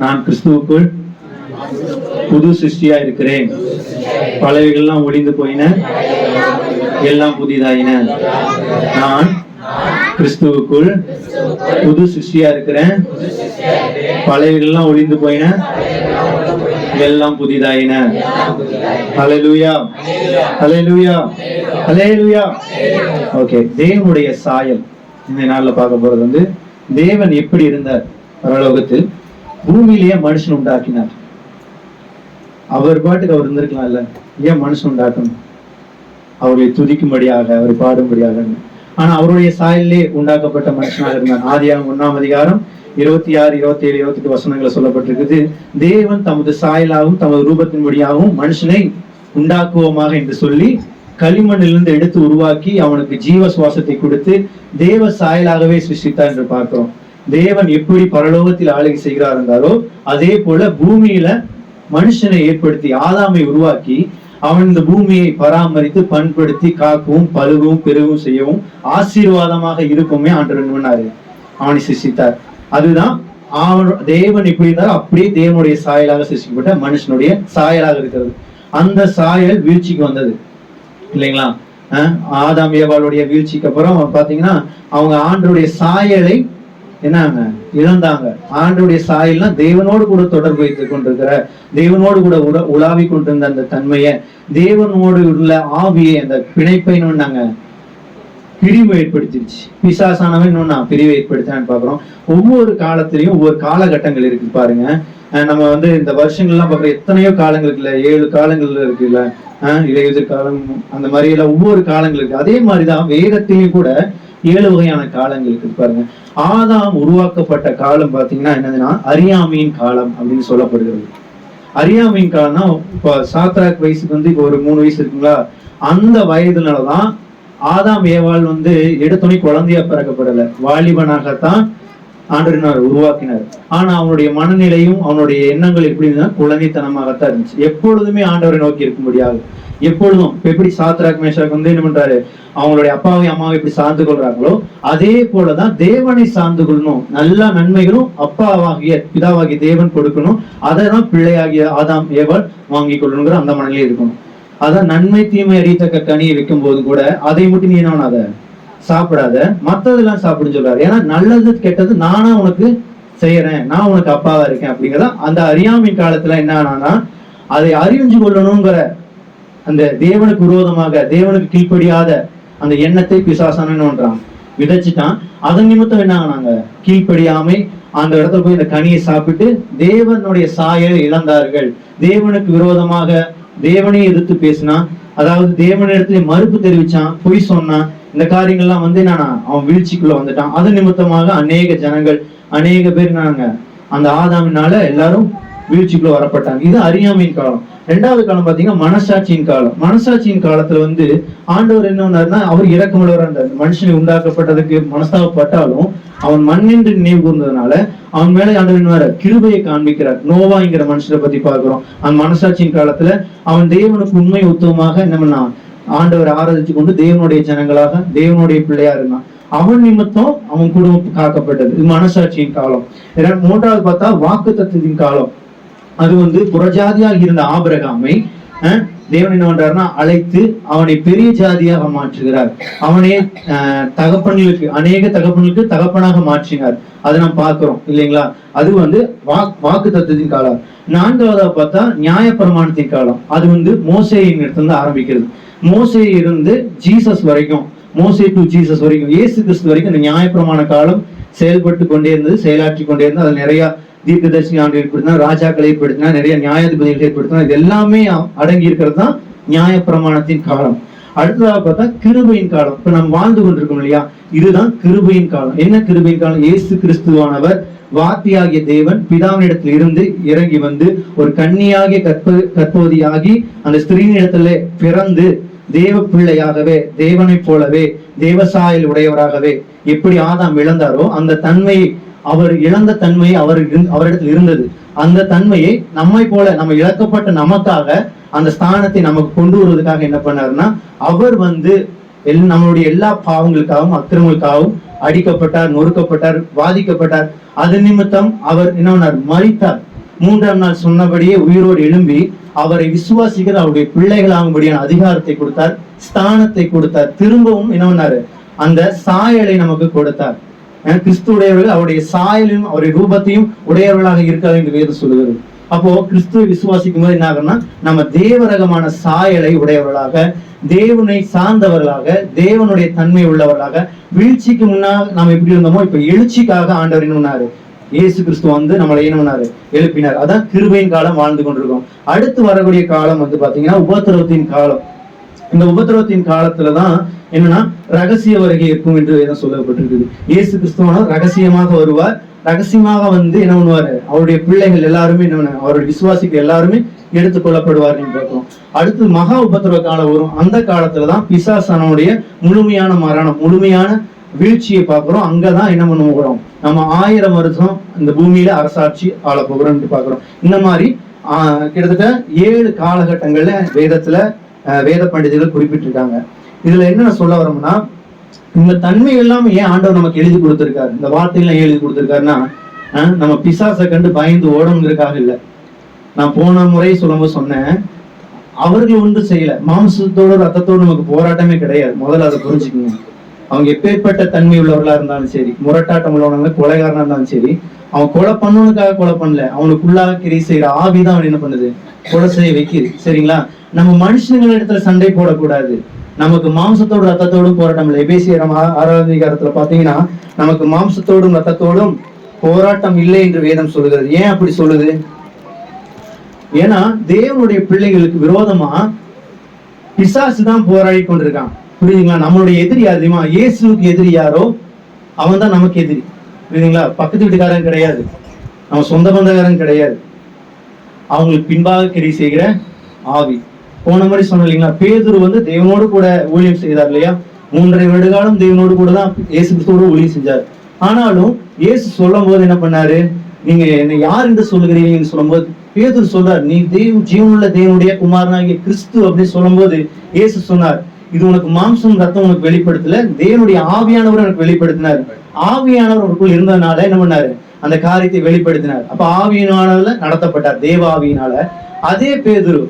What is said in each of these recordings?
நான் கிறிஸ்துவுக்குள் புது சிருஷ்டியா இருக்கிறேன். பழையவைகள்லாம் ஒளிந்து போயின. எல்லாம் புதிதாயின. நான் கிறிஸ்துவுக்குள் புது சிருஷ்டியா இருக்கிறேன். பழையவைகள்லாம் ஒளிந்து போயின. எல்லாம் புதிதாயின. அலையலூயா அலையலூயா அலையலூயா ஓகே தேவனுடைய சாயல். இந்த நாள்ல பார்க்க போறது வந்து தேவன் எப்படி இருந்தார்? பரலோகத்தில் பூமியிலேயே மனுஷன் உண்டாக்கினார். அவர் பாட்டுக்கு அவர் இருந்திருக்கலாம் இல்ல ஏன் மனுஷன் உண்டாக்கணும்? அவரை துதிக்கும்படியாக அவர் பாடும்படியாக. ஆனா அவருடைய சாயலிலே உண்டாக்கப்பட்ட மனுஷனாக இருந்தார். ஆதியாகம் ஒண்ணாம் அதிகாரம் இருபத்தி ஆறு இருபத்தி ஏழு இருபத்தி எட்டு வசனங்களை சொல்லப்பட்டிருக்குது. தேவன் தமது சாயலாகவும் தமது ரூபத்தின்படியாகவும் மனுஷனை உண்டாக்குவோமாக என்று சொல்லி களிமண்ணிலிருந்து எடுத்து உருவாக்கி அவனுக்கு ஜீவ சுவாசத்தை கொடுத்து தேவ சாயலாகவே சிருஷ்டித்தார் என்று பார்க்கிறோம். தேவன் எப்படி பரலோகத்தில் ஆளுகை செய்கிறார் இருந்தாரோ அதே போல பூமியில மனுஷனை ஏற்படுத்தி ஆதாமை உருவாக்கி அவன் இந்த பூமியை பராமரித்து பண்படுத்தி காக்கவும் பழுகவும் பெருகவும் செய்யவும் ஆசீர்வாதமாக இருக்குமே ஆண்டு பண்ணாரு? அவனை சிருஷ்டித்தார். அதுதான் அவன் தேவன் எப்படி இருந்தாலும் அப்படியே தேவனுடைய சாயலாக சிருஷ்டிக்கப்பட்ட மனுஷனுடைய சாயலாக இருக்கிறது. அந்த சாயல் வீழ்ச்சிக்கு வந்தது. இல்லைங்களா? ஆதாம் ஏவாளுடைய வீழ்ச்சிக்கு அப்புறம் பாத்தீங்கன்னா அவங்க ஆண்டுடைய சாயலை என்னாங்க? இழந்தாங்க ஆண்டுடைய சாயெல்லாம் தேவனோடு கூட தொடர்பு வைத்துக் கொண்டிருக்கிற தேவனோடு கூட உட உலாவி கொண்டிருந்த அந்த தன்மையை தேவனோடு உள்ள ஆவியை அந்த பிணைப்பை நாங்க பிரிவு ஏற்படுத்திடுச்சு. பிசாசானவன் இன்னும் நான் பிரிவு ஏற்படுத்தினான்னு பாக்குறோம் ஒவ்வொரு காலத்திலையும் ஒவ்வொரு காலகட்டங்கள் இருக்கு பாருங்க. நம்ம வந்து இந்த வருஷங்கள்லாம் பாக்குற எத்தனையோ காலங்கள் இருக்குல்ல ஏழு காலங்கள் இருக்குல்ல ஆஹ் இலையுதிர் காலம் அந்த மாதிரி எல்லாம் ஒவ்வொரு காலங்கள் இருக்கு. அதே மாதிரிதான் வேதத்திலையும் கூட ஏழு வகையான காலங்கள் இருக்கு பாருங்க. ஆதாம் உருவாக்கப்பட்ட காலம் பாத்தீங்கன்னா என்னதுன்னா அறியாமையின் காலம் அப்படின்னு சொல்லப்படுகிறது. அறியாமையின் காலம்னா இப்ப சாத்ராக் வயசுக்கு வந்து இப்போ ஒரு மூணு வயசு இருக்குங்களா? அந்த வயதுனாலதான் ஆதாம் ஏவாள் வந்து எடுத்தோடனே குழந்தையா பிறக்கப்படல. வாலிபனாகத்தான் ஆண்டவரினார் உருவாக்கினார். ஆனா அவனுடைய மனநிலையும் அவனுடைய எண்ணங்கள் எப்படி இருந்தா குழந்தைத்தனமாகத்தான் இருந்துச்சு. எப்பொழுதுமே ஆண்டவரை நோக்கி இருக்க முடியாது எப்பொழுதும் எப்படி சாத்ராக் மேஷாக் வந்து என்ன பண்றாரு? அவங்களுடைய அப்பாவை அம்மாவை எப்படி சார்ந்து கொள்றாங்களோ அதே போலதான் தேவனை சார்ந்து கொள்ளணும். நல்ல நன்மைகளும் அப்பாவாகிய பிதாவாகிய தேவன் கொடுக்கணும். அதை தான் பிள்ளையாகிய ஆதாம் ஏவல் வாங்கி கொள்ளணுங்கிற அந்த மனநிலையில் இருக்கணும். அதான் நன்மை தீமை அறியத்தக்க கனியை வைக்கும் போது கூட அதை மட்டும் நீ என்ன அதை சாப்பிடாத மத்ததெல்லாம் சாப்பிடுன்னு சொல்றாரு. ஏன்னா நல்லது கெட்டது நானா உனக்கு செய்யறேன் நான் உனக்கு அப்பாவா இருக்கேன் அப்படிங்கிறத அந்த அறியாமை காலத்துல என்ன ஆனானா அதை அறிஞ்சு கொள்ளணுங்கிற அந்த தேவனுக்கு விரோதமாக தேவனுக்கு கீழ்ப்படியாத அந்த எண்ணத்தை பிசாசானன்றான் விதைச்சிட்டான். அதன் நிமித்தம் என்ன ஆனாங்க? கீழ்ப்படியாமை அந்த இடத்துல போய் இந்த கனியை சாப்பிட்டு தேவனுடைய சாயலை இழந்தார்கள். தேவனுக்கு விரோதமாக தேவனையும் எதிர்த்து பேசினான். அதாவது தேவனிடத்துல மறுப்பு தெரிவிச்சான் பொய் சொன்னான். இந்த காரியங்கள்லாம் வந்து என்னன்னா அவன் வீழ்ச்சிக்குள்ள வந்துட்டான். அது நிமித்தமாக அநேக ஜனங்கள் அநேக பேர் நாங்க அந்த ஆதாமினால எல்லாரும் வீழ்ச்சிக்குள்ள வரப்பட்டாங்க. இது அறியாமையின் காலம். ரெண்டாவது காலம் பாத்தீங்கன்னா மனசாட்சியின் காலம். மனசாட்சியின் காலத்துல வந்து ஆண்டவர் என்ன பண்ணாருன்னா அவர் இறக்கமுள்ளவரா இருந்தார். மனுஷனை உண்டாக்கப்பட்டதுக்கு மனஸ்தாபப்பட்டாலும் அவன் மண்ணின்று நினைவு கூர்ந்ததுனால அவன் மேல ஆண்டவர் என்ன கிருபையை காண்பிக்கிறார். நோவாங்கிற மனுஷனை பத்தி பாக்குறோம் அந்த மனசாட்சியின் காலத்துல அவன் தேவனுக்கு உண்மை உத்தவமாக என்ன பண்ணான்? ஆண்டவர் ஆராதிச்சு கொண்டு தேவனுடைய ஜனங்களாக தேவனுடைய பிள்ளையா இருந்தான். அவன் நிமித்தம் அவன் குடும்பம் காக்கப்பட்டது. இது மனசாட்சியின் காலம். மூன்றாவது பார்த்தா வாக்கு தத்துவத்தின் காலம். அது வந்து புறஜாதியாக இருந்த ஆபிரகாமை அஹ், தேவன் என்ன பண்றாருன்னா அழைத்து அவனை பெரிய ஜாதியாக மாற்றுகிறார். அவனே தகப்பன்களுக்கு அநேக தகப்பன்களுக்கு தகப்பனாக மாற்றினார். அதை நாம் பார்க்கிறோம் இல்லைங்களா? அது வந்து வாக்கு தத்துவத்தின் காலம். நான்காவதா பார்த்தா நியாய பிரமாணத்தின் காலம். அது வந்து மோசையின் இடத்துல ஆரம்பிக்கிறது. மோசே இருந்து ஜீசஸ் வரைக்கும் மோசே டு ஜீசஸ் வரைக்கும் இயேசு கிறிஸ்து வரைக்கும் இந்த நியாயப்பிரமாண காலம் செயல்பட்டு கொண்டே இருந்தது செயலாற்றி கொண்டே இருந்தது. அதில் நிறைய தீர்க்கதர்சி ஆண்டு ஏற்படுத்தினா ராஜாக்களை ஏற்படுத்தினா நிறைய நியாயாதிபதிகள் ஏற்படுத்தினா இது எல்லாமே அடங்கி இருக்கிறது தான் நியாயப்பிரமாணத்தின் காலம். அடுத்ததாக பார்த்தா கிருபையின் காலம். இப்ப நம்ம வாழ்ந்து கொண்டிருக்கோம் இல்லையா? இதுதான் கிருபையின் காலம். என்ன கிருபையின் காலம்? இயேசு கிறிஸ்துவானவர் வார்த்தையாகிய தேவன் பிதாவினிடத்தில் இருந்து இறங்கி வந்து ஒரு கன்னியாகிய கற்ப கற்பவதியாகி அந்த ஸ்திரீனிடத்துல பிறந்து தேவ பிள்ளையாகவே தேவனைப் போலவே தேவசாயல் உடையவராகவே எப்படி ஆதாம் இழந்தாரோ அந்த தன்மையை அவர் இழந்த தன்மை அவர் அவரிடத்தில் இருந்தது. அந்த தன்மையை நம்மை போல நம்ம இழக்கப்பட்ட நமக்காக அந்த ஸ்தானத்தை நமக்கு கொண்டு வருவதற்காக என்ன பண்ணாருன்னா அவர் வந்து எல் நம்மளுடைய எல்லா பாவங்களுக்காகவும் அக்கிரமங்களுக்காகவும் அடிக்கப்பட்டார் நொறுக்கப்பட்டார் வாதிக்கப்பட்டார். அது நிமித்தம் அவர் என்ன மறித்தார் மூன்றாம் நாள் சொன்னபடியே உயிரோடு எழும்பி அவரை விசுவாசிக்கிற அவருடைய பிள்ளைகளாகும்படியான அதிகாரத்தை கொடுத்தார் ஸ்தானத்தை கொடுத்தார். திரும்பவும் என்ன பண்ணாரு? அந்த சாயலை நமக்கு கொடுத்தார். கிறிஸ்துடையவர்கள் அவருடைய சாயலையும் அவருடைய ரூபத்தையும் உடையவர்களாக இருக்காது என்று வேதம் சொல்லுகிறது. அப்போ கிறிஸ்துவை விசுவாசிக்கும் போது என்ன ஆகும்னா நம்ம தேவரகமான சாயலை உடையவர்களாக தேவனை சார்ந்தவர்களாக தேவனுடைய தன்மை உள்ளவர்களாக வீழ்ச்சிக்கு முன்னால் நாம் எப்படி இருந்தோமோ இப்ப எழுச்சிக்காக ஆண்டவர் என்ன இயேசு கிறிஸ்து வந்து நம்மளை என்ன எழுப்பினார். அதான் கிருபையின் காலம் வாழ்ந்து கொண்டிருக்கோம். அடுத்து வரக்கூடிய காலம் வந்து பாத்தீங்கன்னா உபத்திரவத்தின் காலம். இந்த உபத்திரவத்தின் காலத்துலதான் என்னன்னா ரகசிய வருகை இருக்கும் என்று வேதம் சொல்லப்பட்டிருக்குது. இயேசு கிறிஸ்துவான ரகசியமாக வருவார். ரகசியமாக வந்து என்ன பண்ணுவாரு? அவருடைய பிள்ளைகள் எல்லாருமே என்ன அவருடைய விசுவாசிகள் எல்லாருமே எடுத்துக் கொள்ளப்படுவார் பார்க்கிறோம் அடுத்து மகா உபத்திரவ காலம் வரும். அந்த காலத்துலதான் பிசாசனுடைய முழுமையான மரணம் முழுமையான வீழ்ச்சியை பார்க்கிறோம். அங்கதான் என்ன பண்ண போகிறோம் நம்ம ஆயிரம் வருஷம் இந்த பூமியில அரசாட்சி ஆள போகிறோம்னு பாக்குறோம் இந்த மாதிரி ஆஹ், கிட்டத்தட்ட ஏழு காலகட்டங்கள்ல வேதத்துல ஆஹ், வேத பண்டிதர்கள் குறிப்பிட்டிருக்காங்க. இதுல என்ன சொல்ல வரோம்னா இந்த தன்மை எல்லாம் ஏன் ஆண்டவர் நமக்கு எழுதி கொடுத்திருக்காரு? இந்த வார்த்தையெல்லாம் ஏன் எழுதி கொடுத்திருக்காருன்னா ஆஹ், நம்ம பிசாசை கண்டு பயந்து ஓடணுங்கிறதுக்காக இல்ல. நான் போன முறை சொல்லும்போது சொன்னேன் அவர்கள் ஒன்றும் செய்யல. மாம்சத்தோட ரத்தத்தோட நமக்கு போராட்டமே கிடையாது. முதல்ல அதை புரிஞ்சுக்கணும் அவங்க எப்பேற்பட்ட தன்மை உள்ளவர்களா இருந்தாலும் சரி முரட்டாட்டம் உள்ளவங்க கொலைகாரனா இருந்தாலும் சரி அவன் கொலை பண்ணணுக்காக கொலை பண்ணல. அவனுக்குள்ளாக கிரி செய்யற ஆவிதான் அவன் என்ன பண்ணுது? கொலை செய்ய வைக்குது. சரிங்களா? நம்ம மனுஷங்கள் இடத்துல சண்டை போடக்கூடாது. நமக்கு மாம்சத்தோடும் ரத்தத்தோடும் போராட்டம் இல்லை. எபேசியரம் ஆராதிகாரத்துல பாத்தீங்கன்னா நமக்கு மாம்சத்தோடும் ரத்தத்தோடும் போராட்டம் இல்லை என்று வேதம் சொல்லுகிறது. ஏன் அப்படி சொல்லுது? ஏன்னா தேவனுடைய பிள்ளைகளுக்கு விரோதமா பிசாசு தான் போராடி கொண்டிருக்கான். புரியுதுங்களா? நம்மளுடைய எதிரி அதிகமா இயேசுக்கு எதிரி யாரோ அவன் தான் நமக்கு எதிரி. புரியுதுங்களா? பக்கத்து வீட்டுக்காரன் கிடையாது. நம்ம சொந்த பந்தக்காரன் கிடையாது. அவங்களுக்கு பின்பாக கிரி செய்கிற ஆவி. போன மாதிரி சொன்ன இல்லைங்களா? பேதுரு வந்து தேவனோடு கூட ஊழியம் செய்தார் இல்லையா? மூன்றரை வருடகாலம் தேவனோடு கூட தான் இயேசு கிறிஸ்துவோடு ஊழியம் செஞ்சார். ஆனாலும் இயேசு சொல்லும் போது என்ன பண்ணாரு? நீங்க என்னை யார் என்று சொல்லுகிறீங்கன்னு சொல்லும்போது பேதுரு சொல்றார் நீ தெய்வ ஜீவனுள்ள தேவனுடைய குமாரனாகிய கிறிஸ்து அப்படின்னு சொல்லும்போது இயேசு சொன்னார் இது உனக்கு மாம்சம் ரத்தம் உனக்கு வெளிப்படுத்தல தேவனுடைய ஆவியானவர் எனக்கு வெளிப்படுத்தினார். ஆவியானவர் அவருக்குள் இருந்ததுனால என்ன பண்ணாரு? அந்த காரியத்தை வெளிப்படுத்தினார். அப்ப ஆவியினால நடத்தப்பட்டார் தேவ ஆவியினால அதே பேதுரு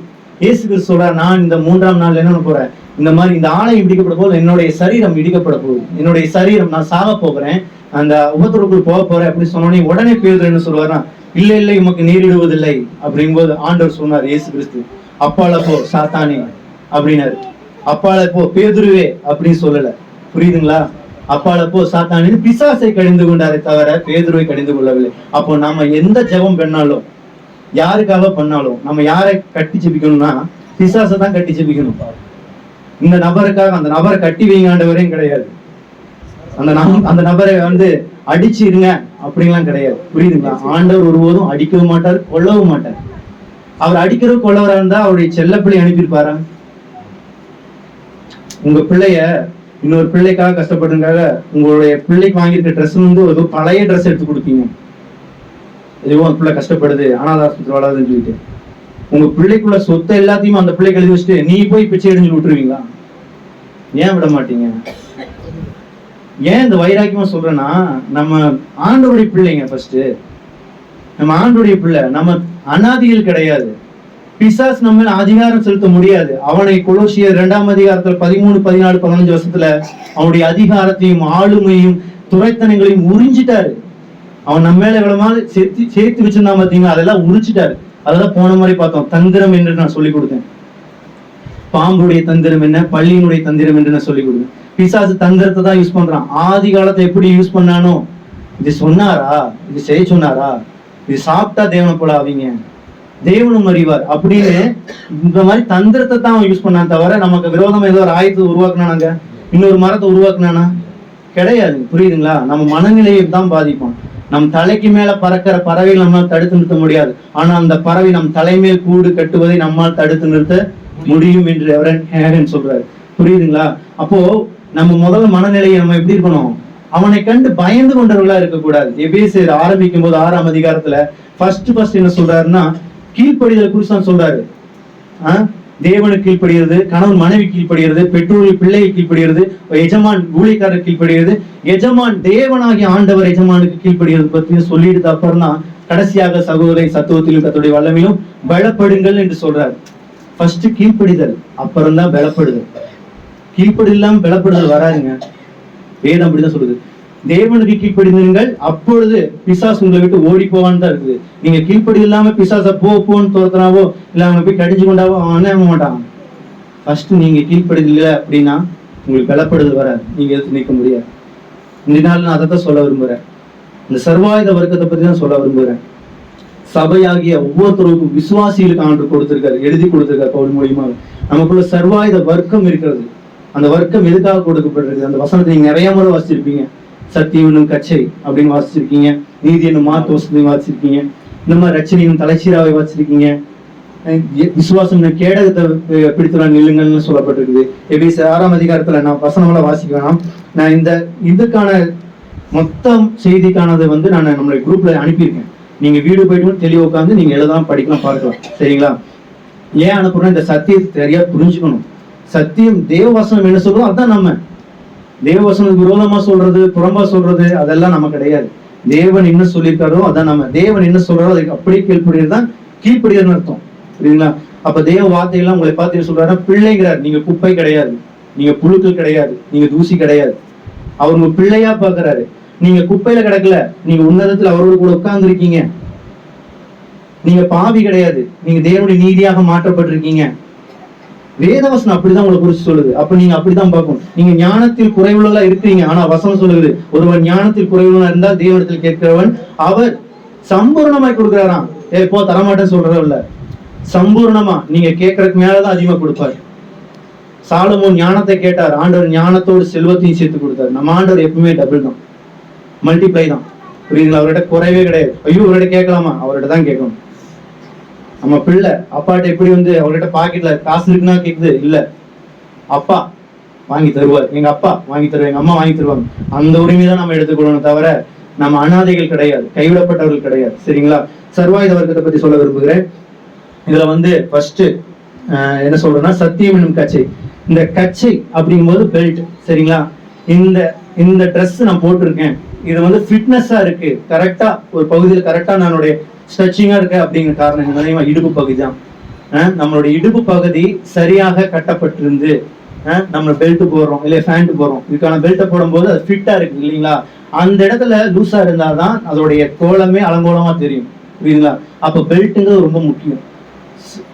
இயேசு கிறிஸ்து சொல்றார் நான் இந்த மூன்றாம் நாள் என்ன பண்ண போறேன்? இந்த மாதிரி இந்த ஆலயம் இடிக்கப்பட போது என்னுடைய சரீரம் இடிக்கப்பட போகுது. என்னுடைய சரீரம் நான் சாக போகிறேன் அந்த உபத்திரக்குள் போக போறேன் அப்படின்னு சொன்னோடனே உடனே பேதுரு என்ன சொல்லுவாருன்னா இல்லை இல்லை உமக்கு நேரிடுவதில்லை அப்படிங்கும்போது ஆண்டவர் சொன்னார் இயேசு கிறிஸ்து அப்பால போ சாத்தானே அப்படின்னாரு. அப்பால போ பேதுருவே அப்படின்னு சொல்லல. புரியுதுங்களா? அப்பால போ சாத்தானின்னு பிசாசை கடிந்து கொண்டாரே தவிர பேதுருவை கடிந்து கொள்ளவில்லை. அப்போ நாம எந்த ஜெபம் பண்ணாலும் யாருக்காக பண்ணாலும் நம்ம யாரை கட்டி ஜெபிக்கணும்னா பிசாசை தான் கட்டி ஜெபிக்கணும். இந்த நபருக்காக அந்த நபரை கட்டி வைங்காண்டவரையும் கிடையாது. அந்த அந்த நபரை வந்து அடிச்சு இருங்க அப்படின்லாம் கிடையாது. புரியுதுங்களா? ஆண்டவர் ஒருபோதும் அடிக்கவும் மாட்டார் கொல்லவும் மாட்டார். அவர் அடிக்கிறவர் கொள்ளவரா இருந்தா அவருடைய செல்லப்பிள்ளை அனுப்பியிருப்பாரா? உங்க பிள்ளைய இன்னொரு பிள்ளைக்காக கஷ்டப்படுறதுக்காக உங்களுடைய பிள்ளைக்கு வாங்கியிருக்க ட்ரெஸ் வந்து ஒரு பழைய ட்ரெஸ் எடுத்து கொடுப்பீங்க. எதுவும் அந்த பிள்ளை கஷ்டப்படுது அனாத ஆஸ்பத்திரி வளருதுன்னு சொல்லிட்டு. உங்க பிள்ளைக்குள்ள சொத்தை எல்லாத்தையும் அந்த பிள்ளைக்கு எழுதி வச்சுட்டு நீ போய் பிச்சை எடுஞ்சு விட்டுருவீங்களா? ஏன் விட மாட்டீங்க? ஏன் இந்த வைராக்கியமா சொல்றேன்னா நம்ம ஆண்டோடைய பிள்ளைங்க ஃபர்ஸ்ட் நம்ம ஆண்டோடைய பிள்ளை. நம்ம அனாதிகள் கிடையாது. பிசாஸ் நம்ம அதிகாரம் செலுத்த முடியாது. அவனை கொலோசியர் இரண்டாம் அதிகாரத்துல பதிமூணு பதினாலு பதினஞ்சு வருஷத்துல அவனுடைய அதிகாரத்தையும் ஆளுமையும் துறைத்தனங்களையும் உறிஞ்சிட்டாரு. அவன் நம்ம மேல எவ்வளவு சேர்த்து சேர்த்து வச்சிருந்தான் பாத்தீங்கன்னா அதெல்லாம் உரிச்சிட்டாரு அதெல்லாம் போன மாதிரி பார்த்தோம். தந்திரம் என்று நான் சொல்லி கொடுத்தேன். பாம்புடைய தந்திரம் என்ன? பள்ளியினுடைய தந்திரம் என்று நான் சொல்லி கொடுத்தேன். பிசாசு தந்திரத்தை தான் யூஸ் பண்றான். ஆதி காலத்தை எப்படி யூஸ் பண்ணானோ? இது சொன்னாரா? இது செய்ய சொன்னாரா? இது சாப்பிட்டா தேவனை போல ஆவீங்க. தேவனும் அறிவார். அப்படின்னு இந்த மாதிரி தந்திரத்தை தான் அவன் யூஸ் பண்ணான் தவிர நமக்கு விரோதமா ஏதோ ஒரு ஆயுதத்தை உருவாக்குனானாங்க. இன்னொரு மரத்தை உருவாக்குனானா? கிடையாது. புரியுதுங்களா? நம்ம மனநிலையை தான் பாதிப்போம். நம் தலைக்கு மேல பறக்கிற பறவைகள் நம்மால் தடுத்து நிறுத்த முடியாது. ஆனா அந்த பறவை நம் தலைமையில் கூடு கட்டுவதை நம்மால் தடுத்து நிறுத்த முடியும் என்று எவரன் ஹேகன் சொல்றாரு. புரியுதுங்களா? அப்போ நம்ம முதல்ல மனநிலையை நம்ம எப்படி இருக்கணும்? அவனை கண்டு பயந்து கொண்டவர்களா இருக்கக்கூடாது. எபேசியர் ஆரம்பிக்கும் போது ஆறாம் அதிகாரத்துல ஃபர்ஸ்ட் ஃபர்ஸ்ட் என்ன சொல்றாருன்னா கீழ்ப்படிதல் குறிச்சு தான் சொல்றாரு தேவனுக்கு கீழ்ப்படுகிறது கணவன் மனைவி கீழ்ப்படுகிறது பெற்றோர் பிள்ளையை கீழ்ப்படுகிறது எஜமான் ஊழியக்காரர் கீழ்ப்படுகிறது எஜமான் தேவனாகிய ஆண்டவர் எஜமானுக்கு கீழ்ப்படுகிறது பத்தி சொல்லிட்டு அப்புறம்னா கடைசியாக சகோதரை சத்துவத்திலும் கத்துடைய வல்லமையும் பலப்படுங்கள் என்று சொல்றாரு. ஃபர்ஸ்ட் கீழ்ப்படிதல் அப்புறம் தான் பலப்படுதல். கீழ்ப்படி இல்லாமல் பலப்படுதல் வராதுங்க. வேதம் அப்படிதான் சொல்லுது. தேவனுக்கு கீழ்ப்படிந்திருங்கள் அப்பொழுது பிசாஸ் உங்களை விட்டு ஓடி போவான்னு தான் இருக்குது. நீங்க கீழ்ப்படி இல்லாம பிசாச போ போன்னு துரத்துனாவோ இல்ல அவங்க போய் கடிஞ்சு கொண்டாவோ அவனே மாட்டான். ஃபர்ஸ்ட் நீங்க கீழ்ப்படிதல அப்படின்னா உங்களுக்கு பலப்படுதல் வராது. நீங்க எடுத்து நிற்க முடியாது. இந்த நாள் நான் அதை தான் சொல்ல விரும்புறேன். இந்த சர்வாயுத வர்க்கத்தை பத்தி தான் சொல்ல விரும்புகிறேன் சபையாகிய ஒவ்வொருத்தருக்கும் விசுவாசிகளுக்கு ஆண்டு கொடுத்திருக்காரு எழுதி கொடுத்திருக்காரு பவுல் மூலியமாக நமக்குள்ள சர்வாயுத வர்க்கம் இருக்கிறது. அந்த வர்க்கம் எதுக்காக கொடுக்கப்பட்டிருக்கு? அந்த வசனத்தை நீங்க நிறைய முறை வாசிச்சிருப்பீங்க. சத்தியம் என்னும் கச்சை அப்படின்னு வாசிச்சிருக்கீங்க. நீதி என்னும் மாத்து வசதி வாசிச்சிருக்கீங்க. இந்த மாதிரி ரச்சனையும் தலைச்சீராவை வாசிச்சிருக்கீங்க. விசுவாசம் கேடகத்தை பிடித்துலாம் நில்லுங்கள்னு சொல்லப்பட்டிருக்குது. எப்படி ஆறாம் அதிகாரத்துல நான் வசனமெல்லாம் வாசிக்க வேணாம். நான் இந்த இதுக்கான மொத்தம் செய்திக்கானதை வந்து நான் நம்மளுடைய குரூப்ல அனுப்பியிருக்கேன். நீங்க வீடு போயிட்டு தெளிவு உட்காந்து நீங்க எழுதலாம் படிக்கலாம் பார்க்கலாம். சரிங்களா? ஏன் அனுப்புறோம் இந்த சத்தியத்தை சரியா புரிஞ்சுக்கணும். சத்தியம் தேவவசனம் என்ன சொல்றோம் அதான் நம்ம. தேவவசனம் விரோதமா சொல்றது புறம்பா சொல்றது அதெல்லாம் நம்ம கிடையாது. தேவன் என்ன சொல்லியிருக்காரோ அதான் நம்ம. தேவன் என்ன சொல்றாரோ அதுக்கு அப்படியே கீழ்ப்படுகிறது தான் அர்த்தம். புரியுதுங்களா? அப்ப தேவ வார்த்தையெல்லாம் உங்களை பார்த்து என்ன சொல்றாருன்னா பிள்ளைங்கிறார். நீங்க குப்பை கிடையாது. நீங்க புழுக்கள் கிடையாது. நீங்க தூசி கிடையாது. அவர் உங்க பிள்ளையா பாக்குறாரு நீங்க குப்பையில கிடக்கல. நீங்க உன்னதத்துல அவரோடு கூட உட்கார்ந்து இருக்கீங்க நீங்க பாவி கிடையாது. நீங்க தேவனுடைய நீதியாக மாற்றப்பட்டிருக்கீங்க. வேதவசனம் அப்படிதான் உங்களை குறிச்சு சொல்லுது. அப்ப நீங்க அப்படிதான் பார்க்கணும். நீங்க ஞானத்தில் குறைவுள்ளதா இருக்கிறீங்க. ஆனா வசனம் சொல்லுது. ஒருவன் ஞானத்தில் குறைவுள்ளதா இருந்தால் தேவனத்தில் கேட்கிறவன் அவர் சம்பூர்ணமாய் கொடுக்குறாராம். ஏ போ தரமாட்டேன்னு சொல்றதும் இல்ல. சம்பூர்ணமா. நீங்க கேட்கறதுக்கு மேலதான் அதிகமா கொடுப்பாரு. சாலமோன் ஞானத்தை கேட்டார். ஆண்டவர் ஞானத்தோடு செல்வத்தையும் சேர்த்து கொடுத்தாரு. நம்ம ஆண்டவர் எப்பவுமே டபுள் தான். மல்டிப்ளை தான். புரியுதுங்களா? அவர்கிட்ட குறைவே கிடையாது. ஐயோ அவர்கிட்ட கேட்கலாமா? அவர்கிட்ட தான் கேட்கணும். நம்ம பிள்ளை அப்பாட்ட எப்படி வந்து அவர்கிட்ட பாக்கெட்ல காசு இருக்குன்னா கேக்குது? இல்ல. அப்பா வாங்கி தருவார். எங்க அப்பா வாங்கி தருவார். எங்க அம்மா வாங்கி தருவாங்க. அந்த உரிமை தான் நம்ம எடுத்துக்கொள்ளணும் தவிர நம்ம அனாதைகள் கிடையாது. கைவிடப்பட்டவர்கள் கிடையாது. சரிங்களா? சர்வாயுத வர்க்கத்தை பத்தி சொல்ல விரும்புகிறேன். இதுல வந்து ஃபர்ஸ்ட் என்ன சொல்றேன்னா சத்தியம் என்னும் கச்சை. இந்த கச்சை அப்படிங்கும்போது பெல்ட் சரிங்களா? இந்த இந்த ட்ரெஸ் நான் போட்டிருக்கேன். இது வந்து ஃபிட்னஸா இருக்கு. கரெக்டா ஒரு பகுதியில் கரெக்டா நானுடைய ஸ்ட்ரெச்சிங்காக இருக்கு அப்படிங்கிற காரணம் என்ன இடுப்பு பகுதி தான் நம்மளுடைய இடுப்பு பகுதி சரியாக கட்டப்பட்டிருந்து நம்ம பெல்ட் போடுறோம் இல்லை ஃபேண்ட் போடுறோம். இதுக்கான பெல்ட்டை போடும்போது அது ஃபிட்டா இருக்கு இல்லைங்களா? அந்த இடத்துல லூசா இருந்தாதான் அதோடைய கோலமே அலங்கோலமா தெரியும். புரியுதுங்களா? அப்போ பெல்ட்டுங்கிறது ரொம்ப முக்கியம்.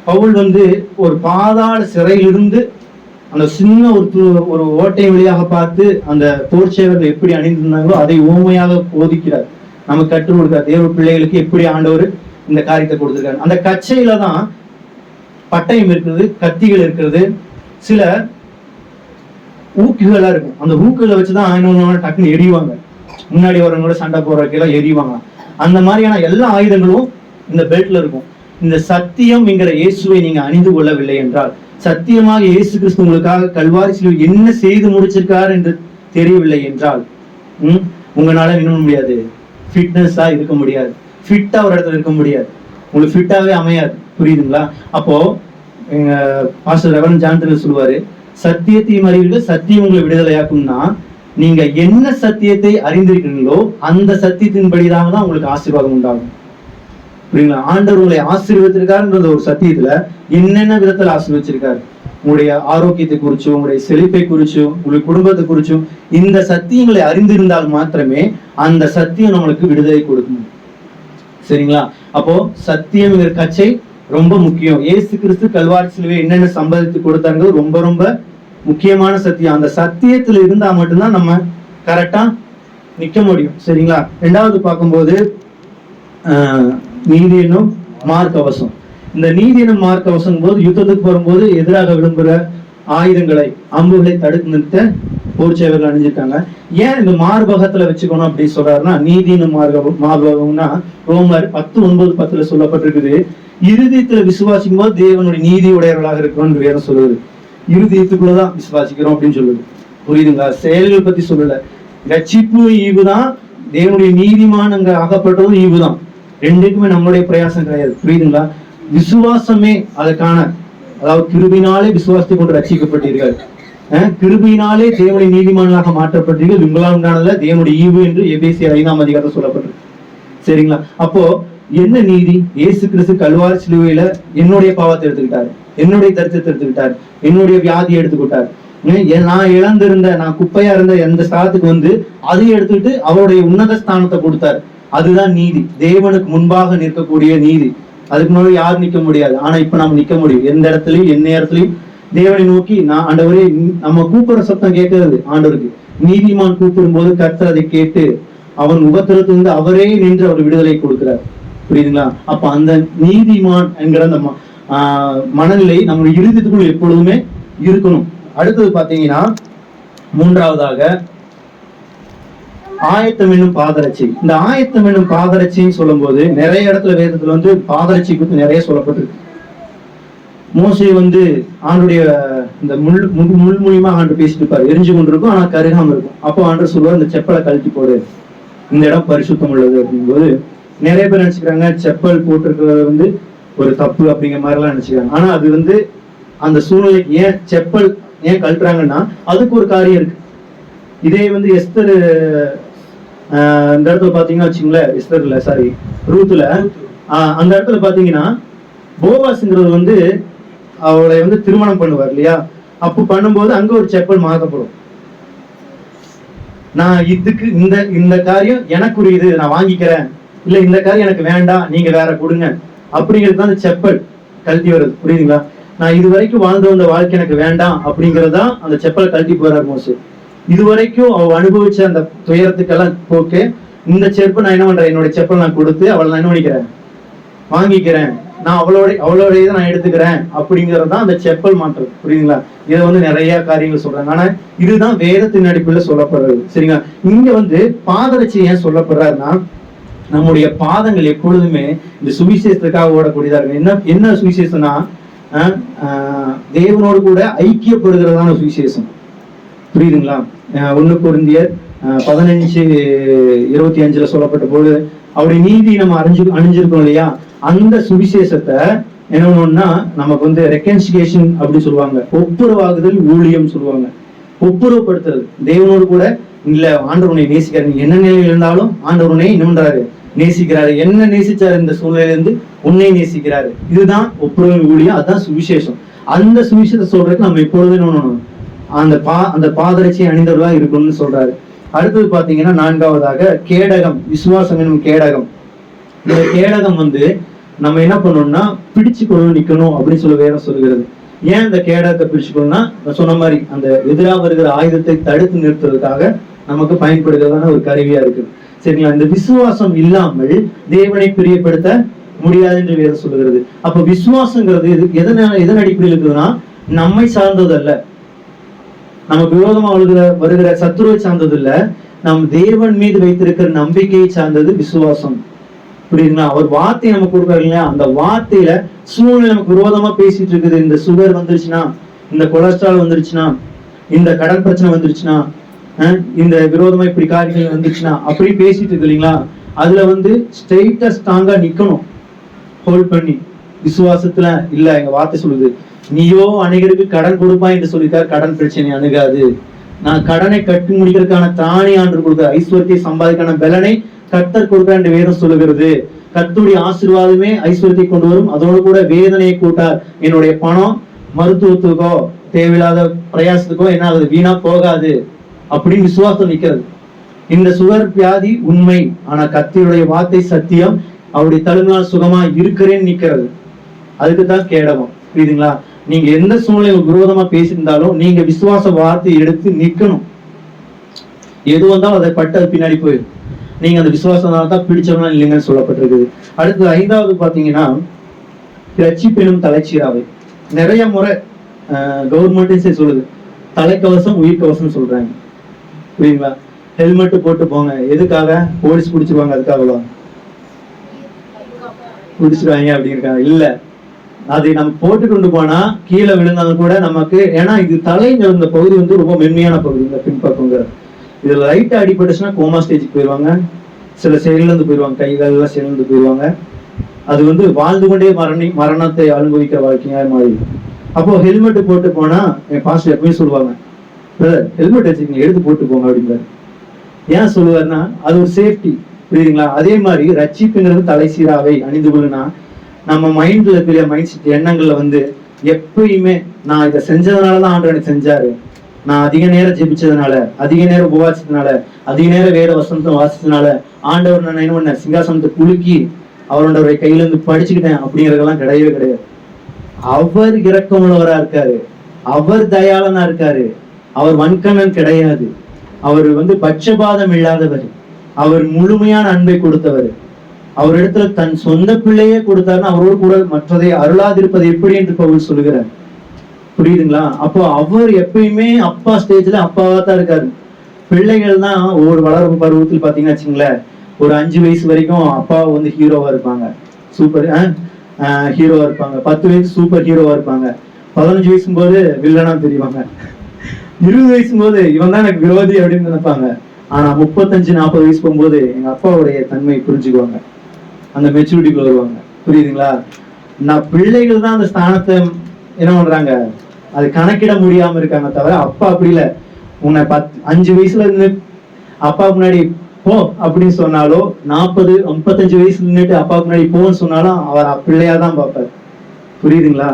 பவுல் வந்து ஒரு பாதாள சிறையிலிருந்து அந்த சின்ன ஒரு ஒரு ஓட்டை வழியாக பார்த்து அந்த போர்ச்சேவர்கள் எப்படி அணிந்திருந்தாங்களோ அதை ஓமையாக போதிக்கிறார். நமக்கு கற்றுக் கொடுக்கிறார் தேவ பிள்ளைகளுக்கு எப்படி ஆண்டவர் இந்த காரியத்தை கொடுத்துருக்காரு? அந்த கச்சையில தான் பட்டயம் இருக்கிறது கத்திகள் இருக்கிறது சில ஊக்குகளா இருக்கும். அந்த ஊக்குகளை வச்சுதான் இன்னொன்னு டக்குன்னு எரிவாங்க. முன்னாடி வரவங்களோட சண்டை போடுறதுக்கெல்லாம் எரிவாங்க. அந்த மாதிரியான எல்லா ஆயுதங்களும் இந்த பெல்ட்ல இருக்கும். இந்த சத்தியம் என்கிற இயேசுவை நீங்க அணிந்து கொள்ளவில்லை என்றால் சத்தியமாக இயேசு கிறிஸ்து உங்களுக்காக கல்வாரி சிலுவை என்ன செய்து முடிச்சிருக்காரு என்று தெரியவில்லை என்றால் உம் உங்களால நின்ன முடியாது. ஃபிட்னஸா இருக்க முடியாது. ஃபிட்டா ஒரு இடத்துல இருக்க முடியாது. உங்களுக்கு ஃபிட்டாவே அமையாது. புரியுதுங்களா? அப்போ எங்க பாஸ்டர் ரெவரன் ஜான்சன் சொல்லுவாரு சத்தியத்தையும் அறிவீர்கள் சத்தியம் உங்களை விடுதலையாக்கும்னா நீங்க என்ன சத்தியத்தை அறிந்திருக்கிறீங்களோ அந்த சத்தியத்தின்படிதாக தான் உங்களுக்கு ஆசீர்வாதம் உண்டாகும். புரியுங்களா ஆண்டவர் உங்களை ஆசீர்வதிச்சிருக்காருன்றது ஒரு சத்தியத்துல என்னென்ன விதத்துல ஆசீர்வச்சிருக்காரு உங்களுடைய ஆரோக்கியத்தை குறிச்சும் உங்களுடைய செழிப்பை குறிச்சும் உங்களுடைய குடும்பத்தை குறிச்சும் இந்த சத்தியங்களை அறிந்திருந்தால் மாத்திரமே அந்த சத்தியம் நம்மளுக்கு விடுதலை கொடுக்கும். சரிங்களா? அப்போ சத்தியம்ங்கிற கச்சை ரொம்ப முக்கியம். ஏசு கிறிஸ்து கல்வாரி சிலுவை என்னென்ன சம்பாதித்து கொடுத்தாங்க ரொம்ப ரொம்ப முக்கியமான சத்தியம். அந்த சத்தியத்துல இருந்தா மட்டும்தான் நம்ம கரெக்டா நிக்க முடியும். சரிங்களா? ரெண்டாவது பார்க்கும்போது நீதி என்னும் மார்க்கவசம். இந்த நீதியின மார்க்க மார்க்கவசம் போது யுத்தத்துக்கு வரும்போது எதிராக விளம்புற ஆயுதங்களை அம்புகளை தடுத்து நிறுத்த போர் சேவர்கள் அணிஞ்சிருக்காங்க. ஏன் இந்த மார்பகத்துல வச்சுக்கணும் அப்படி சொல்றாருன்னா நீதினு மார்பகம் மார்பகம்னா ரோமர் பத்து ஒன்பது பத்துல சொல்லப்பட்டிருக்குது. இருதயத்துல விசுவாசிக்கும் போது தேவனுடைய நீதி உடையவர்களாக இருக்கணும்னு வேற சொல்லுது. இருதயத்துக்குள்ளதான் விசுவாசிக்கிறோம் அப்படின்னு சொல்லுது. புரியுதுங்களா? செயல்கள் பத்தி சொல்லல. ரட்சிப்பு ஈவுதான் தேவனுடைய நீதிமான் அங்க அகப்பட்டதும் ஈவுதான். ரெண்டுக்குமே நம்மளுடைய பிரயாசம் கிடையாது. புரியுதுங்களா? விசுவாசமே அதற்கான அதாவது கிருபினாலே விசுவாசத்தை கொண்டு ரட்சிக்கப்பட்டீர்கள். அஹ், தேவனை நீதிமான்களாக மாற்றப்பட்டீர்கள். உங்களால் உண்டானதுல தேவனுடைய ஈவு என்று எபேசிய ஐந்தாம் அதிகாரம் சொல்லப்பட்டிருக்கு. சரிங்களா? அப்போ என்ன நீதி? இயேசு கிறிஸ்து கல்வார் சிலுவையில என்னுடைய பாவத்தை எடுத்துக்கிட்டாரு. என்னுடைய தரித்திரத்தை எடுத்துக்கிட்டார். என்னுடைய வியாதியை எடுத்துக்கிட்டார். நான் இழந்திருந்த நான் குப்பையா இருந்த எந்த ஸ்தானத்துக்கு வந்து அதையும் எடுத்துக்கிட்டு அவருடைய உன்னத ஸ்தானத்தை கொடுத்தாரு. அதுதான் நீதி. தேவனுக்கு முன்பாக நிற்கக்கூடிய நீதி. அதுக்கு முன்னாடி யாரும் நிக்க முடியாது. ஆனா இப்ப நம்ம நிக்க முடியும். எந்த இடத்துலயும் எந்த நேரத்திலையும் தேவனை நோக்கி நான் ஆண்டவரே நம்ம கூப்பிடுற சத்தம் கேட்கறது ஆண்டவருக்கு. நீதிமான் கூப்பிடும் போது கர்த்தர் அதை கேட்டு அவன் உபத்திரத்திலிருந்து அவரே நின்று அவர் விடுதலை கொடுக்கிறார். புரியுதுங்களா? அப்ப அந்த நீதிமான் என்கிற அந்த ம- ஆஹ் மனநிலை நம்முடைய இருதயத்துக்குள் எப்பொழுதுமே இருக்கணும். அடுத்தது பாத்தீங்கன்னா மூன்றாவதாக ஆயத்தம் என்னும் பாதரட்சி. இந்த ஆயத்தம் என்னும் பாதரட்சின்னு சொல்லும்போது நிறைய இடத்துல வேதத்துல வந்து பாதரட்சி குறித்து நிறைய சொல்லப்பட்டிருக்கு. மோசே வந்து ஆண்டுடைய இந்த முள் முள் முள் மூலியமா ஆண்டு பேசிட்டு இருப்பாரு. எரிஞ்சு கொண்டு இருக்கும் ஆனா கருகாம இருக்கும். அப்போ ஆண்டு சொல்லுவார் இந்த செப்பலை கழட்டி போடு. இந்த இடம் பரிசுத்தம் உள்ளது. அப்படிங்கும்போது நிறைய பேர் நினைச்சுக்கிறாங்க செப்பல் போட்டிருக்கிறது வந்து ஒரு தப்பு அப்படிங்கிற மாதிரி எல்லாம் நினைச்சுக்கிறாங்க. ஆனா அது வந்து அந்த சூழ்நிலைக்கு ஏன் செப்பல் ஏன் கழட்டுறாங்கன்னா அதுக்கு ஒரு காரியம் இருக்கு. இதே வந்து எஸ்தர் இந்த இடத்துல பாத்தீங்கன்னா வச்சுங்களேன் எஸ்தர் சாரி ரூத்துல. அந்த இடத்துல பாத்தீங்கன்னா போவாஸ்ங்கிறது வந்து அவளை வந்து திருமணம் பண்ணுவார் இல்லையா? அப்போ பண்ணும்போது அங்க ஒரு செப்பல் மாற்றப்படும். நான் இதுக்கு இந்த இந்த காரியம் எனக்குரியது நான் வாங்கிக்கிறேன். இல்ல இந்த காரியம் எனக்கு வேண்டாம் நீங்க வேற கொடுங்க. அப்படிங்கிறது தான் அந்த செப்பல். கழட்டி வருது புரியுதுங்களா? நான் இது வரைக்கும் வாழ்ந்து வந்த வாழ்க்கை எனக்கு வேண்டாம் அப்படிங்கறதுதான் அந்த செப்பலை கழட்டி போறாரு மோசு. இதுவரைக்கும் அவ அனுபவிச்ச அந்த துயரத்துக்கெல்லாம் போக்கு. இந்த செருப்பு நான் என்ன பண்றேன்? என்னோட செப்பல் நான் கொடுத்து அவளை நான் என்ன பண்ணிக்கிறேன்? வாங்கிக்கிறேன். நான் அவளோட அவளோட இதை நான் எடுத்துக்கிறேன் அப்படிங்கிறது தான் அந்த செப்பல் மாற்றம். புரியுதுங்களா? இதை வந்து நிறைய காரியங்கள் சொல்றாங்க. ஆனா இதுதான் வேதத்தின் அடிப்பில் சொல்லப்படுறது. சரிங்களா? இங்க வந்து பாதரட்சி ஏன் சொல்லப்படுறாருன்னா நம்முடைய பாதங்கள் எப்பொழுதுமே இந்த சுவிசேஷத்துக்காக ஓடக்கூடியதா இருக்கு என்ன என்ன சுவிசேஷம்னா ஆஹ், தேவனோடு கூட ஐக்கியப்படுகிறதான சுவிசேஷம். புரியுதுங்களா? ஒன்று பொருந்தியர் பதினஞ்சு இருபத்தி அஞ்சுல சொல்லப்பட்ட போது அவருடைய நீதி நம்ம அறிஞ்சு அணிஞ்சிருக்கோம் இல்லையா? அந்த சுவிசேஷத்தை என்ன பண்ணணும்னா நமக்கு வந்து ரெக்கன்சிகேஷன் அப்படி சொல்லுவாங்க. ஒப்புரவாகுதல் ஊழியம் சொல்லுவாங்க. ஒப்புரவுப்படுத்துறது. தேவனோடு கூட இல்ல ஆண்டவனை நேசிக்கிறார். நீ என்ன நிலையில் இருந்தாலும் ஆண்டவனை நின்றாரு என்ன நேசிக்கிறாரு. என்ன நேசிச்சாரு இந்த சூழ்நிலையில இருந்து உன்னை நேசிக்கிறாரு. இதுதான் ஒப்புரவு ஊழியம். அதுதான் சுவிசேஷம். அந்த சுவிசேஷத்தை சொல்றதுக்கு நம்ம எப்பொழுதும் என்ன அந்த பா அந்த பாதரட்சியை அணிந்தவர்களா இருக்கணும்னு சொல்றாரு. அடுத்தது பாத்தீங்கன்னா நான்காவதாக கேடகம் விசுவாசம் எனும் கேடகம். இந்த கேடகம் வந்து நம்ம என்ன பண்ணணும்னா பிடிச்சுக்கணும் நிக்கணும் அப்படின்னு சொல்லி வேற சொல்லுகிறது. ஏன் இந்த கேடகத்தை பிடிச்சுக்கணும்னா நான் சொன்ன மாதிரி அந்த எதிராக வருகிற ஆயுதத்தை தடுத்து நிறுத்துறதுக்காக நமக்கு பயன்படுகிறதான ஒரு கருவியா இருக்கு. சரிங்களா? இந்த விசுவாசம் இல்லாமல் தேவனை பிரியப்படுத்த முடியாது என்று வேதம் சொல்லுகிறது. அப்ப விசுவாசங்கிறது எது எதனால எதன் அடிப்படையில் இருக்குதுன்னா நம்மை சார்ந்தது அல்ல நமக்கு விரோதமா வருகிற வருகிற சத்துருவை சார்ந்தது இல்ல நம் தேவன் மீது வைத்திருக்கிற நம்பிக்கையை சார்ந்தது விசுவாசம். புரியுதுங்களா? ஒரு வார்த்தை நமக்கு கொடுக்குறாரு இல்லையா? அந்த வார்த்தையில சூழ்நிலை நமக்கு விரோதமா பேசிட்டு இருக்குது. இந்த சுகர் வந்துருச்சுன்னா இந்த கொலஸ்ட்ரால் வந்துருச்சுன்னா இந்த கடன் பிரச்சனை வந்துருச்சுன்னா அஹ், இந்த விரோதமா இப்படி காரியங்கள் வந்துருச்சுன்னா அப்படி பேசிட்டு இருக்கு இல்லைங்களா? அதுல வந்து ஸ்ட்ரெயிட்டா ஸ்ட்ராங்கா நிக்கணும். ஹோல்ட் பண்ணி. விசுவாசத்துல இல்ல எங்க வார்த்தை சொல்லுது நீயோ அநேகருக்கு கடன் கொடுப்பாய் என்று சொல்லிட்டார் கடன் பிரச்சனை அணுகாது. நான் கடனை கட்டி முடிக்கிறதுக்கான தானே ஆண்டு கொடுத்த ஐஸ்வர்யத்தை சம்பாதிக்கான பலனை கத்தர் கொடுக்கிறார் என்று வேதம் சொல்லுகிறது. கத்துடைய ஆசீர்வாதமே ஐஸ்வர்யத்தை கொண்டு வரும். அதோடு கூட வேதனையை கூட்டார். என்னுடைய பணம் மருத்துவத்துக்கோ தேவையில்லாத பிரயாசத்துக்கோ என்ன ஆகுது வீணா போகாது அப்படின்னு விசுவாசம் நிக்கிறது இந்த சுகர் வியாதி உண்மை. ஆனா கத்தியுடைய வார்த்தை சத்தியம். அவருடைய தழுநாள் சுகமா இருக்கிறேன்னு நிக்கிறது அதுக்கு தான் கேடகம். புரியுதுங்களா? நீங்க எந்த சூழ்நிலை விரோதமா பேசியிருந்தாலும் நீங்க விசுவாச வார்த்தை எடுத்து நிக்கணும் எது வந்தாலும் அதை பட்டு அது பின்னாடி போயிடும். நீங்க அந்த விசுவாசனால தான் பிடிச்சவனா இல்லைங்கன்னு சொல்லப்பட்டிருக்குது. அடுத்து ஐந்தாவது பாத்தீங்கன்னா ரட்சிப்பெனும் தலைச்சீராவை. நிறைய முறை கவர்மெண்ட்டே சொல்லுது. தலைக்கவசம் உயிர் கவசம் சொல்றாங்க. புரியுங்களா ஹெல்மெட் போட்டு போங்க. எதுக்காக? போலீஸ் பிடிச்சிருவாங்க அதுக்காகவா? பிடிச்சிருவாங்க அப்படின்னு இருக்காங்க இல்ல. அதை நம்ம போட்டு கொண்டு போனா கீழே விழுந்தாலும் கூட நமக்கு ஏன்னா இது தலை இந்த பகுதி வந்து ரொம்ப மென்மையான பகுதி இந்த பின்பக்கங்கிறது இதுல லைட்டா அடிபட்டுச்சுன்னா கோமா ஸ்டேஜுக்கு போயிடுவாங்க சில செயலிழந்து போயிடுவாங்க கைகள் எல்லாம் சேர்ந்து போயிடுவாங்க அது வந்து வாழ்ந்து கொண்டே மரணி மரணத்தை அனுபவிக்கிற வாழ்க்கையா மாறி அப்போ ஹெல்மெட் போட்டு போனா என் பாஸ்டர் எப்பயும் சொல்லுவாங்க ஹெல்மெட் வச்சுக்கீங்க எடுத்து போட்டு போங்க அப்படின்றாரு ஏன் சொல்லுவாருன்னா அது ஒரு சேஃப்டி புரியுதுங்களா? அதே மாதிரி ரட்சிப்புங்கிறது தலை சீராவை அணிந்து கொள்ளுனா நம்ம மைண்ட்ல இருக்கிற மைண்ட் செட் எண்ணங்கள்ல வந்து எப்பயுமே நான் இதை செஞ்சதுனாலதான் ஆண்டு எனக்கு செஞ்சாரு. நான் அதிக நேரம் ஜெபிச்சதுனால அதிக நேரம் உபவாசிச்சதுனால அதிக நேரம் வேத வசனத்தை வாசிச்சதுனால ஆண்டவர் நான் என்ன பண்ணேன்? சிங்காசனத்தை குலுக்கி அவரோட கையில இருந்து படிச்சுக்கிட்டேன். அப்படிங்கறதெல்லாம் கிடையவே கிடையாது. அவர் இரக்கமுள்ளவரா இருக்காரு. அவர் தயாளனா இருக்காரு. அவர் வன்கண்ணன் கிடையாது. அவர் வந்து பட்சபாதம் இல்லாதவர். அவர் முழுமையான அன்பை கொடுத்தவர். அவரிடத்துல தன் சொந்த பிள்ளையே கொடுத்தாருன்னு அவரோடு கூட மற்றதை அருளாதிருப்பது எப்படி என்று பவுல் சொல்லுகிறார். புரியுதுங்களா? அப்போ அவர் எப்பயுமே அப்பா ஸ்டேஜ்ல அப்பாவா தான் இருக்காரு. பிள்ளைகள் தான் ஒவ்வொரு வளர்ப்பு பருவத்தில் பாத்தீங்கன்னா வச்சுங்களேன் ஒரு அஞ்சு வயசு வரைக்கும் அப்பா வந்து ஹீரோவா இருப்பாங்க. சூப்பர் ஹீரோவா இருப்பாங்க. பத்து வயசு சூப்பர் ஹீரோவா இருப்பாங்க. பதினஞ்சு வயசும் போது வில்லனா தெரிவாங்க. இருபது வயசும் போது இவன் தான் எனக்கு விரோதி அப்படின்னு நினைப்பாங்க. ஆனா முப்பத்தஞ்சு நாற்பது வயசு போகும்போது எங்க அப்பாவுடைய தன்மை புரிஞ்சுக்குவாங்க. அந்த மெச்சூரிட்டிக்குள்ள வருவாங்க. புரியுதுங்களா? நான் பிள்ளைகள் தான் அந்த ஸ்தானத்தை என்ன பண்றாங்க? அது கணக்கிட முடியாம இருக்காங்க தவிர அப்பா அப்படி இல்லை. உன்னை பத் அஞ்சு வயசுல இருந்து அப்பா முன்னாடி போ அப்படின்னு சொன்னாலோ நாற்பது முப்பத்தஞ்சு வயசுல நின்னுட்டு அப்பா முன்னாடி போன்னு சொன்னாலும் அவர் பிள்ளையா தான் பார்ப்பார். புரியுதுங்களா?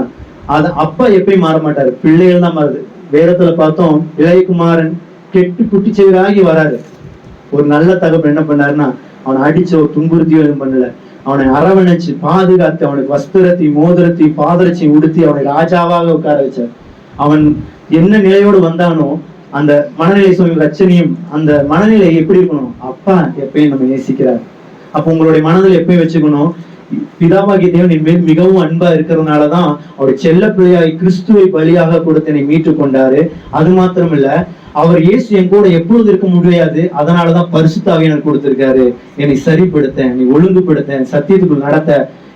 அது அப்பா எப்பயும் மாற மாட்டாரு. பிள்ளைகள் தான் மாறுது. வேதத்துல பார்த்தோம் இளையகுமாரன் கெட்டு குட்டிச்செவராகி வராரு. ஒரு நல்ல தகப்பு என்ன பண்ணாருன்னா அவனை அடிச்சோ துன்புறுத்தியோ எதுவும் பண்ணல. அவனை அரவணைச்சு பாதுகாத்து அவனுக்கு வஸ்திரத்தை மோதிரத்தை பாதரச்சி உடுத்தி அவனை ராஜாவாக உட்கார வச்சார். அவன் என்ன நிலையோடு வந்தானோ அந்த மனநிலை சுவாமி ரச்சனையும் அந்த மனநிலை எப்படி இருக்கணும்? அப்பா எப்பயும் நம்ம நேசிக்கிறார். அப்ப உங்களுடைய மனதில் எப்பயும் வச்சுக்கணும் பிதாவாகிய தேவன் என் மேல் மிகவும் அன்பா இருக்கிறதுனாலதான் அவருடைய செல்ல பிள்ளையாய் கிறிஸ்துவை பலியாக கொடுத்து என்னை மீட்டு கொண்டாரு. அது மாத்திரம் இல்ல அவர் இயேசு என் கூட எப்பொழுது இருக்க முடியாது? அதனாலதான் பரிசுத்தாவை எனக்கு கொடுத்திருக்காரு. என்னை சரிப்படுத்த நீ ஒழுங்குபடுத்த சத்தியத்துக்குள் நடத்த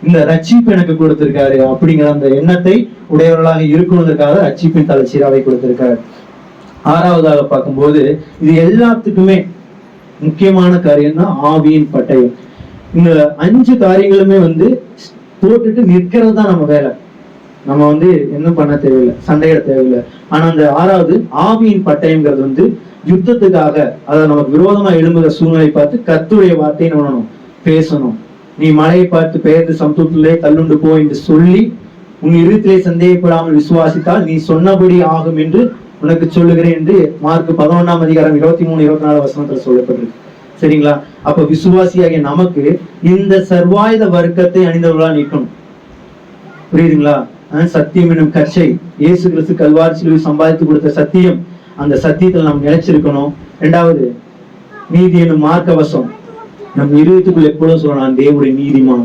இந்த ரட்சிப்பு எனக்கு கொடுத்திருக்காரு. அப்படிங்கிற அந்த எண்ணத்தை உடையவர்களாக இருக்கணுங்கிறதுக்காக ரட்சிப்பின் தலைச்சீராவை கொடுத்திருக்காரு. ஆறாவதாக பார்க்கும்போது இது எல்லாத்துக்குமே முக்கியமான காரியம் தான் ஆவியின் பட்டயம். இந்த அஞ்சு காரியங்களுமே வந்து போட்டுட்டு நிற்கிறது தான் நம்ம வேலை. நம்ம வந்து என்ன பண்ண தேவையில்லை சண்டையிட தேவையில்லை. ஆனா அந்த ஆறாவது ஆவியின் பட்டயம்ங்கிறது வந்து யுத்தத்துக்காக அதை நமக்கு விரோதமா எழும்புகிற சூழ்நிலை பார்த்து கத்துடைய வார்த்தையை உணரணும் பேசணும். நீ மழையை பார்த்து பெயர்ந்து சமத்துவத்திலே தள்ளுண்டு போ என்று சொல்லி உன் இருத்திலே சந்தேகப்படாமல் விசுவாசித்தால் நீ சொன்னபடி ஆகும் என்று உனக்கு சொல்லுகிறேன் என்று மார்க் பதினொன்னாம் அதிகாரம் இருபத்தி மூணு இருபத்தி நாலு வசனத்துல சொல்லப்பட்டிருக்கு. சரிங்களா? அப்ப விசுவாசியாகிய நமக்கு இந்த சர்வாயுத வர்க்கத்தை அணிந்தவர்களா நிற்கணும் புரியுதுங்களா? சத்தியம் என்னும் கற்சை இயேசு கிறிஸ்து கல்வாரி சிலுவை சம்பாதித்து கொடுத்த சத்தியம். அந்த சத்தியத்தில் நாம் நிலைச்சிருக்கணும். ரெண்டாவது நீதி என்னும் மார்க்கவசம். நம் இருதயத்துக்குள் எப்பொழுதும் சொல்லணும் நான் தேவனுடைய நீதிமான்.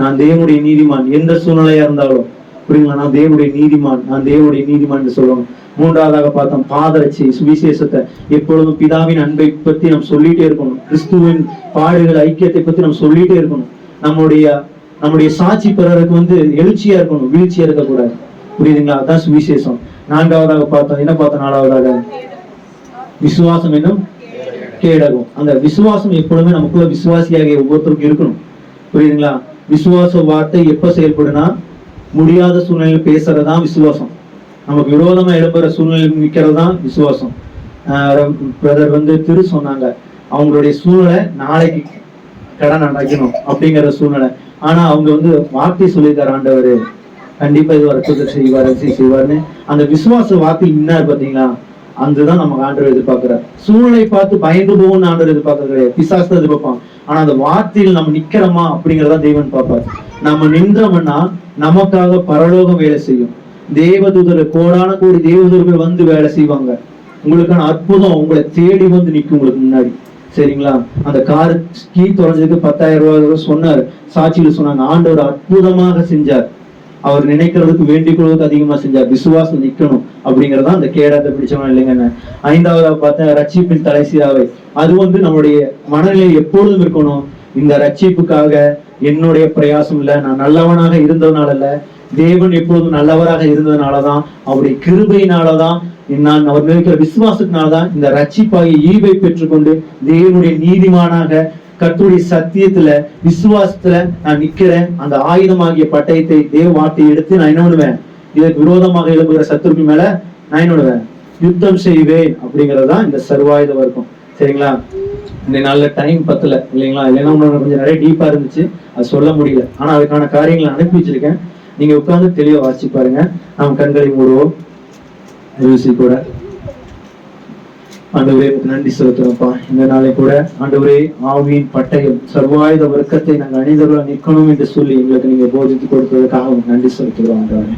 நான் தேவனுடைய நீதிமான். எந்த சூழ்நிலையா இருந்தாலும் புரியுங்களா நான் தேவனுடைய நீதிமான். நான் தேவனுடைய நீதிமான் என்று சொல்லணும் மூன்றாவதாக பார்த்தோம் பாதரட்சி சுவிசேஷத்தை எப்பொழுதும் பிதாவின் அன்பை பத்தி நாம் சொல்லிட்டே இருக்கணும். கிறிஸ்துவின் பாடுகள் ஐக்கியத்தை பத்தி நாம் சொல்லிட்டே இருக்கணும். நம்முடைய நம்முடைய சாட்சி பிறருக்கு வந்து எழுச்சியா இருக்கணும் வீழ்ச்சியா இருக்கக்கூடாது. புரியுதுங்களா? அதான் சுவிசேஷம். நான்காவதாக பார்த்தோம். என்ன பார்த்தோம்? நாலாவதாக? விசுவாசம் என்னும் கேடகம். அந்த விசுவாசம் எப்பொழுதுமே நமக்குள்ள விசுவாசியாக ஒவ்வொருத்தருக்கும் இருக்கணும். புரியுதுங்களா? விசுவாச வார்த்தை எப்ப செயல்படுனா முடியாத சூழ்நிலையில் பேசுறதுதான் விசுவாசம். நமக்கு விரோதமா எழுப்புற சூழ்நிலை நிற்கிறது தான் விசுவாசம் பிரதர் வந்து திரு சொன்னாங்க. அவங்களுடைய சூழ்நிலை நாளைக்கு கடன் அடைக்கணும் அப்படிங்கிற சூழ்நிலை. ஆனா அவங்க வந்து வார்த்தை சொல்லியிருக்காரு ஆண்டவர். கண்டிப்பா இது அற்புதத்தை செய்வார் அதிசயம் செய்வார்னு. அந்த விசுவாச வார்த்தை இன்னார் பாத்தீங்களா? அதுதான் நமக்கு ஆண்டவர் எதிர்பார்க்கிறார். சூழ்நிலை பார்த்து பயந்து போகும்னு ஆண்டவர் எதிர்பார்க்கறது கிடையாது. பிசாசு எதிர்பார்ப்பான். ஆனா அந்த வார்த்தையில் நம்ம நிக்கிறோமா அப்படிங்கறத தேவன் பார்ப்பார். நம்ம நின்றோம்னா நமக்காக பரலோகம் வேலை செய்யும். தேவதூதர் கோடான கோடி தேவதூதர்கள் வந்து வேலை செய்வாங்க. உங்களுக்கான அற்புதம் உங்களை தேடி வந்து நிக்கும் உங்களுக்கு முன்னாடி. சரிங்களா? அந்த கார் கீ தொலைஞ்சதுக்கு பத்தாயிரம் ரூபாய் சொன்னார். சாட்சியில் சொன்னாங்க ஆண்டவர் அற்புதமாக செஞ்சார். அவர் நினைக்கிறதுக்கு வேண்டிக் கொள்வதற்கு அதிகமா செஞ்சார். விசுவாசம் நிக்கணும் அப்படிங்கறதா அந்த கேடாத்தை பிடிச்சவன் இல்லைங்க ஐந்தாவதா பார்த்தா ரட்சிப்பின் தலைசீராவை அது வந்து நம்மளுடைய மனநிலை எப்பொழுதும் இருக்கணும். இந்த ரட்சிப்புக்காக என்னுடைய பிரயாசம் இல்ல. நான் நல்லவனாக இருந்ததுனால இல்ல. தேவன் எப்பொழுதும் நல்லவராக இருந்ததுனாலதான் அவருடைய கிருபையினாலதான் நான் அவர் நினைக்கிற விசுவாசத்தினால்தான் இந்த ரட்சிப்பாகி ஈவை பெற்றுக்கொண்டு தேவனுடைய நீதிமானாக கர்த்தருடைய சத்தியத்துல விசுவாசத்துல நான் நிக்கிறேன் அந்த ஆயுதமாகிய பட்டயத்தை தேவ வார்த்தையை எடுத்து நான் என்ன பண்ணுவேன்? இதற்கு விரோதமாக எழுப்புகிற சத்துருக்கு மேல நான் என்ன பண்ணுவேன்? யுத்தம் செய்வேன் அப்படிங்கறதுதான் இந்த சர்வாயுத வர்க்கம். சரிங்களா? இந்த நாள்ல டைம் பத்தல இல்லைங்களா? இல்லைன்னா கொஞ்சம் நிறைய டீப்பா இருந்துச்சு. அது சொல்ல முடியல. ஆனா அதுக்கான காரியங்களை அனுப்பி வச்சிருக்கேன். நீங்க உட்கார்ந்து தெளிவா வாசிச்சு பாருங்க. நாம் கண்களை மூடுவோம். ருசி கூட. ஆண்டவரே நன்றி செலுத்துறோம்ப்பா இந்த நாளை கூட ஆண்டவரே ஆவியின் பட்டயம் சர்வாயுத வர்க்கத்தை நாங்கள் அணிந்தவர்களாக நிற்கணும் என்று சொல்லி எங்களுக்கு நீங்க போதித்து கொடுத்ததுக்காக நன்றி செலுத்துகிறோம் ஆண்டவரே.